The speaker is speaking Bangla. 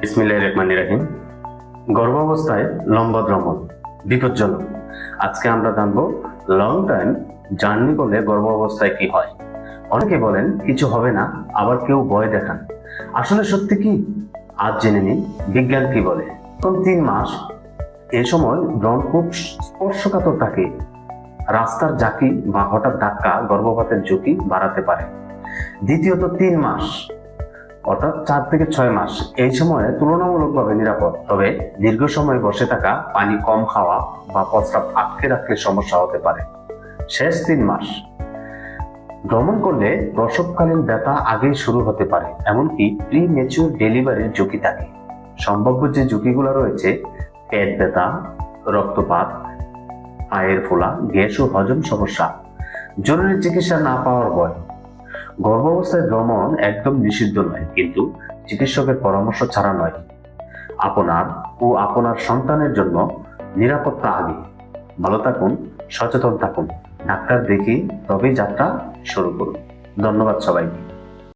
বিসমিল্লাহির রহমানির রহিম। গর্ভাবস্থায় লম্বা ভ্রমণ বিপজ্জনক। আজকে আমরা জানব লং টাইম জার্নি করলে গর্ভাবস্থায় কি হয়। অনেকে বলেন, কিছু হবে না, আবার কেউ ভয় দেখান। আসলে সত্যি কি? আজ জেনে নিন বিজ্ঞান কি বলে? কোন তিন মাস, এ সময় ব্রণ খুব স্পর্শকাতর থাকে। রাস্তার জাকি বা হঠাৎ ধাক্কা গর্ভপাতের ঝুঁকি বাড়াতে পারে। দ্বিতীয়ত তিন মাস অর্থাৎ চার থেকে ছয় মাস। এই সময়ে তুলনামূলকভাবে নিরাপদ। তবে দীর্ঘ সময় বসে থাকা, পানি কম খাওয়া বা প্রস্রাব আটকে রাখলে সমস্যা হতে পারে। শেষ তিন মাস। ভ্রমণ করলে প্রসবকালীন ব্যথা আগেই শুরু হতে পারে, এমনকি প্রি মেচুর ডেলিভারির ঝুঁকি থাকে। সম্ভাব্য যে ঝুঁকিগুলো রয়েছে, পেট ব্যথা, রক্তপাত, পায়ের ফোলা, গ্যাস ও হজম সমস্যা, জরুরি চিকিৎসা না পাওয়ার ভয়। গর্ভাবস্থায় ভ্রমণ একদম নিষিদ্ধ নয়, কিন্তু চিকিৎসকের পরামর্শ ছাড়া নয়। আপনার ও আপনার সন্তানের জন্য নিরাপত্তা আগে। ভালো থাকুন, সচেতন থাকুন। ডাক্তার দেখি তবেই যাত্রা শুরু করুন। ধন্যবাদ সবাইকে।